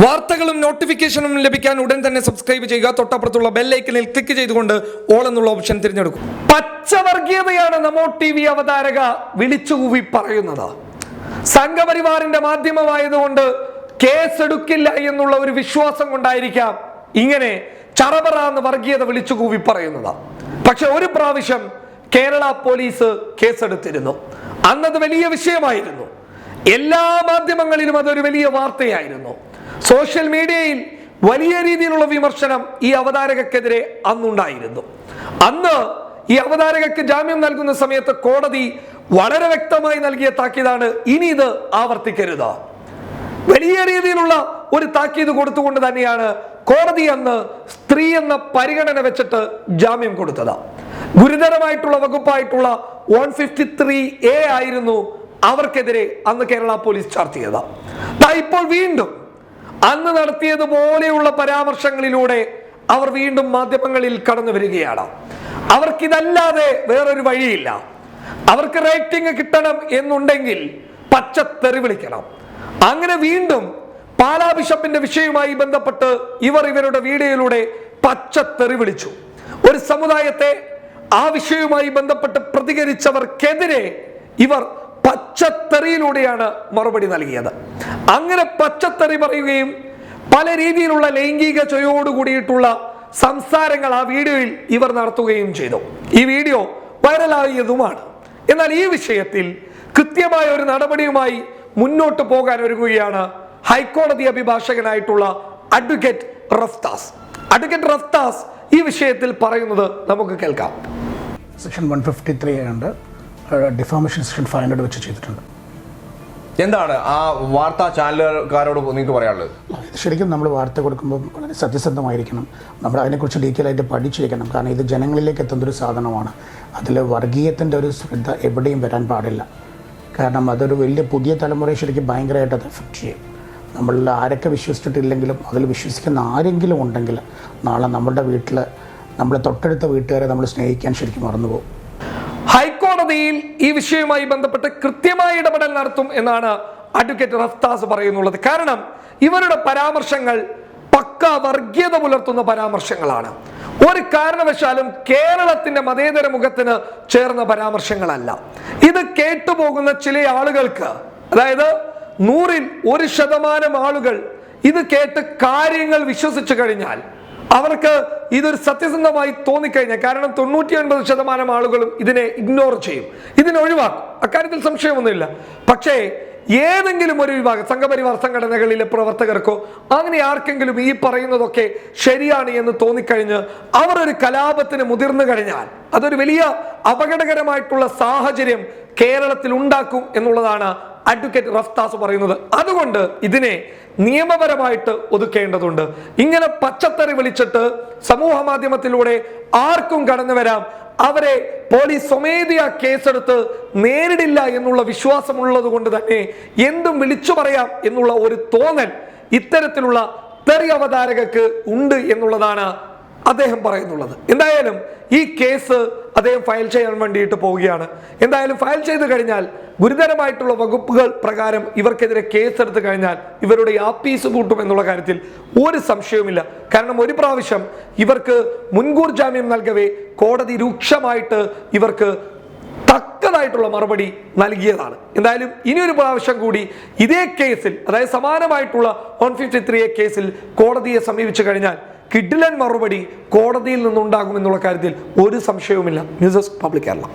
വാർത്തകളും നോട്ടിഫിക്കേഷനും ലഭിക്കാൻ ഉടൻ തന്നെ സബ്സ്ക്രൈബ് ചെയ്യുക. തൊട്ടപ്പുറത്തുള്ള ബെല്ലൈക്കനിൽ ക്ലിക്ക് ചെയ്തുകൊണ്ട് ഓൾ എന്നുള്ള ഓപ്ഷൻ തിരഞ്ഞെടുക്കും. പച്ചവർഗീയതയാണ് നമോ ടി വി അവതാരക വിളിച്ചുകൂവി പറയുന്നത്. സംഘപരിവാറിന്റെ മാധ്യമമായതുകൊണ്ട് കേസെടുക്കില്ല എന്നുള്ള ഒരു വിശ്വാസം കൊണ്ടായിരിക്കാം ഇങ്ങനെ ചറപറ എന്ന് വർഗീയത വിളിച്ചുകൂവി പറയുന്നത്. പക്ഷെ ഒരു പ്രാവശ്യം കേരള പോലീസ് കേസെടുത്തിരുന്നു. അന്നത് വലിയ വിഷയമായിരുന്നു. എല്ലാ മാധ്യമങ്ങളിലും അതൊരു വലിയ വാർത്തയായിരുന്നു. സോഷ്യൽ മീഡിയയിൽ വലിയ രീതിയിലുള്ള വിമർശനം ഈ അവതാരകക്കെതിരെ അന്നുണ്ടായിരുന്നു. അന്ന് ഈ അവതാരകക്ക് ജാമ്യം നൽകുന്ന സമയത്ത് കോടതി വളരെ വ്യക്തമായി നൽകിയ താക്കീതാണ് ഇനി ഇത് ആവർത്തിക്കരുത്. വലിയ രീതിയിലുള്ള ഒരു താക്കീത് കൊടുത്തുകൊണ്ട് തന്നെയാണ് കോടതി അന്ന് സ്ത്രീ എന്ന പരിഗണന വെച്ചിട്ട് ജാമ്യം കൊടുത്തത്. ഗുരുതരമായിട്ടുള്ള വകുപ്പായിട്ടുള്ള വൺ ഫിഫ്റ്റി ത്രീ എ ആയിരുന്നു അവർക്കെതിരെ അന്ന് കേരള പോലീസ് ചാർജ് ചെയ്തത് ഇപ്പോൾ വീണ്ടും അന്ന് നടത്തിയതുപോലെയുള്ള പരാമർശങ്ങളിലൂടെ അവർ വീണ്ടും മാധ്യമങ്ങളിൽ കടന്നു വരികയാണ്. അവർക്കിതല്ലാതെ വേറൊരു വഴിയില്ല. അവർക്ക് റേറ്റിംഗ് കിട്ടണം എന്നുണ്ടെങ്കിൽ പച്ച തെറി വിളിക്കണം. അങ്ങനെ വീണ്ടും പാലാ ബിഷപ്പിന്റെ വിഷയവുമായി ബന്ധപ്പെട്ട് ഇവർ ഇവരുടെ വീഡിയോയിലൂടെ പച്ച തെറി വിളിച്ചു. ഒരു സമുദായത്തെ ആ വിഷയവുമായി ബന്ധപ്പെട്ട് പ്രതികരിച്ചവർക്കെതിരെ ഇവർ പച്ചത്തെറിയിലൂടെയാണ് മറുപടി നൽകിയത്. അങ്ങനെ പച്ചത്തറി പറയുകയും പല രീതിയിലുള്ള ലൈംഗിക ചൊയോടുകൂടിയിട്ടുള്ള സംസാരങ്ങൾ ആ വീഡിയോയിൽ ഇവർ നടത്തുകയും ചെയ്തു. ഈ വീഡിയോ വൈറലായതുമാണ്. എന്നാൽ ഈ വിഷയത്തിൽ കൃത്യമായ ഒരു നടപടിയുമായി മുന്നോട്ട് പോകാൻ ഒരുങ്ങുകയാണ് ഹൈക്കോടതി അഭിഭാഷകനായിട്ടുള്ള അഡ്വക്കേറ്റ് റഫ്താസ്. അഡ്വക്കേറ്റ് റഫ്താസ് ഈ വിഷയത്തിൽ പറയുന്നത് നമുക്ക് കേൾക്കാം. സെക്ഷൻ വൺ ഫിഫ്റ്റി ത്രീ ഉണ്ട് ഡിഫോമേഷൻ സെക്ഷൻ ഫൈവ് ഹൺഡ്രഡ് വെച്ച് ചെയ്തിട്ടുണ്ട്. എന്താണ് ആ വാർത്താ ചാനലുകാരോട് നിങ്ങൾക്ക് പറയാനുള്ളത്? ശരിക്കും നമ്മൾ വാർത്ത കൊടുക്കുമ്പോൾ വളരെ സത്യസന്ധമായിരിക്കണം. നമ്മൾ അതിനെക്കുറിച്ച് ഡീറ്റെയിൽ ആയിട്ട് പഠിച്ചിരിക്കണം. കാരണം ഇത് ജനങ്ങളിലേക്ക് എത്തുന്ന ഒരു സാധനമാണ്. അതിൽ വർഗീയത്തിന്റെ ഒരു ശ്രദ്ധ എവിടെയും വരാൻ പാടില്ല. കാരണം അതൊരു വലിയ പുതിയ തലമുറയെ ശരിക്കും ഭയങ്കരമായിട്ട് അത് എഫക്റ്റ് ചെയ്യും. നമ്മളിൽ ആരൊക്കെ വിശ്വസിച്ചിട്ടില്ലെങ്കിലും അതിൽ വിശ്വസിക്കുന്ന ആരെങ്കിലും ഉണ്ടെങ്കിൽ നാളെ നമ്മുടെ വീട്ടിൽ നമ്മളെ തൊട്ടടുത്ത വീട്ടുകാരെ നമ്മൾ സ്നേഹിക്കാൻ ശരിക്കും മറന്നുപോകും. ഹൈക്കോടതിയിൽ ഈ വിഷയവുമായി ബന്ധപ്പെട്ട് കൃത്യമായ ഇടപെടൽ നടത്തും എന്നാണ് അഡ്വക്കേറ്റ് റഫ്താസ് പറയുന്നുള്ളത്. കാരണം ഇവരുടെ പരാമർശങ്ങൾ പക്ക വർഗീയത പുലർത്തുന്ന പരാമർശങ്ങളാണ്. ഒരു കാരണവശാലും കേരളത്തിന്റെ മതേതര മുഖത്തിന് ചേർന്ന പരാമർശങ്ങളല്ല. ഇത് കേട്ടുപോകുന്ന ചില ആളുകൾക്ക് അതായത് നൂറിൽ ഒരു ശതമാനം ആളുകൾ ഇത് കേട്ട് കാര്യങ്ങൾ വിശ്വസിച്ചു കഴിഞ്ഞാൽ അവർക്ക് ഇതൊരു സത്യസന്ധമായി തോന്നിക്കഴിഞ്ഞാൽ കാരണം തൊണ്ണൂറ്റി ഒൻപത് ശതമാനം ആളുകളും ഇതിനെ ഇഗ്നോർ ചെയ്യും. ഇതിനെ ഒഴിവാക്കും. അക്കാര്യത്തിൽ സംശയമൊന്നുമില്ല. പക്ഷേ ഏതെങ്കിലും ഒരു വിഭാഗം സംഘപരിവാർ സംഘടനകളിലെ പ്രവർത്തകർക്കോ അങ്ങനെ ആർക്കെങ്കിലും ഈ പറയുന്നതൊക്കെ ശരിയാണ് എന്ന് തോന്നിക്കഴിഞ്ഞ് അവർ ഒരു കലാപത്തിന് മുതിർന്നു കഴിഞ്ഞാൽ അതൊരു വലിയ അപകടകരമായിട്ടുള്ള സാഹചര്യം കേരളത്തിൽ ഉണ്ടാക്കും എന്നുള്ളതാണ് അഡ്വക്കേറ്റ് റഫ്താസ് പറയുന്നത്. അതുകൊണ്ട് ഇതിനെ നിയമപരമായിട്ട് ഒതുക്കേണ്ടതുണ്ട്. ഇങ്ങനെ പച്ചത്തറി വിളിച്ചിട്ട് സമൂഹ മാധ്യമത്തിലൂടെ ആർക്കും കടന്നു വരാം. അവരെ പോലീസ് സ്വമേധയാ കേസെടുത്ത് നേരിടില്ല എന്നുള്ള വിശ്വാസമുള്ളത് കൊണ്ട് തന്നെ എന്തും വിളിച്ചു പറയാം എന്നുള്ള ഒരു തോന്നൽ ഇത്തരത്തിലുള്ള തെറി അവതാരകക്ക് ഉണ്ട് എന്നുള്ളതാണ് അദ്ദേഹം പറയുന്നുള്ളത്. എന്തായാലും ഈ കേസ് അദ്ദേഹം ഫയൽ ചെയ്യാൻ വേണ്ടിയിട്ട് പോവുകയാണ്. എന്തായാലും ഫയൽ ചെയ്ത് കഴിഞ്ഞാൽ ഗുരുതരമായിട്ടുള്ള വകുപ്പുകൾ പ്രകാരം ഇവർക്കെതിരെ കേസ് കേസെടുത്ത് കഴിഞ്ഞാൽ ഇവരുടെ ആപ്പീസ് കൂട്ടും എന്നുള്ള കാര്യത്തിൽ ഒരു സംശയവുമില്ല. കാരണം ഒരു പ്രാവശ്യം ഇവർക്ക് മുൻകൂർ ജാമ്യം നൽകവേ കോടതി രൂക്ഷമായിട്ട് ഇവർക്ക് തക്കതായിട്ടുള്ള മറുപടി നൽകിയതാണ്. എന്തായാലും ഇനിയൊരു പ്രാവശ്യം കൂടി ഇതേ കേസിൽ അതായത് സമാനമായിട്ടുള്ള വൺ ഫിഫ്റ്റി ത്രീ കേസിൽ കോടതിയെ സമീപിച്ചു കഴിഞ്ഞാൽ കിഡിലൻ മറുപടി കോടതിയിൽ നിന്നുണ്ടാകുമെന്നുള്ള കാര്യത്തിൽ ഒരു സംശയവുമില്ല. News desk public Kerala.